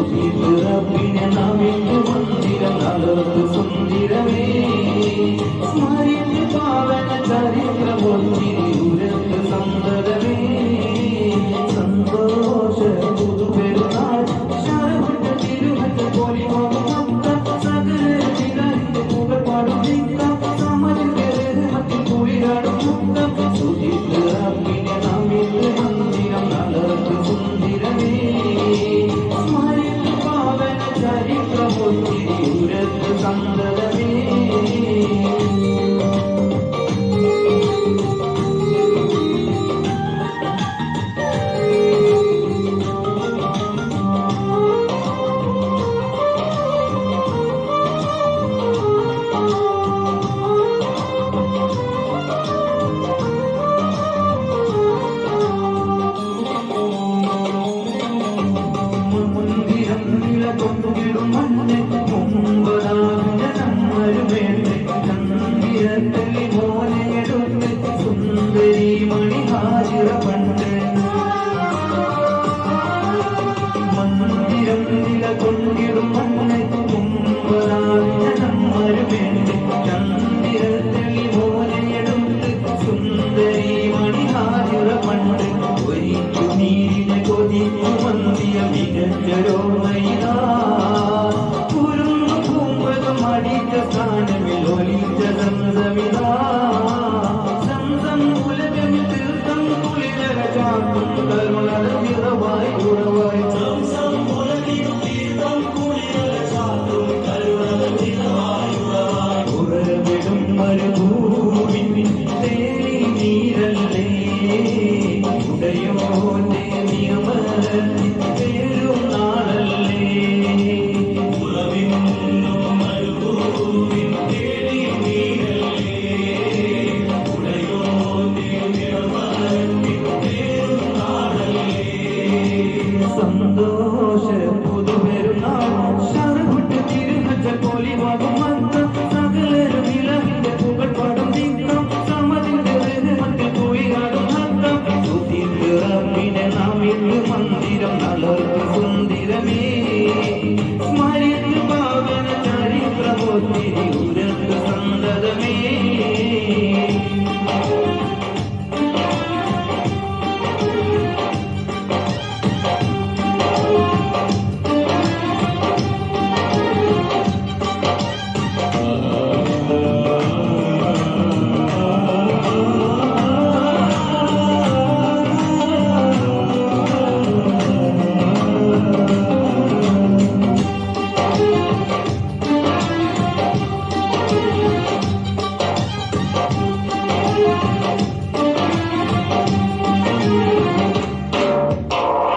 స్థుతించు రబ్బిన నమ్మించు మందిర నలుపు സന്തത പെണ്ണുലി പോലെയെടുത്ത് സുന്ദരി മണി കൊണ്ടിടും Ramachandra, Ramachandra, Ramachandra, Ramachandra, മണ്ണിൽ മന്ദിരം തളർന്നു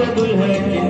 कबूल है कि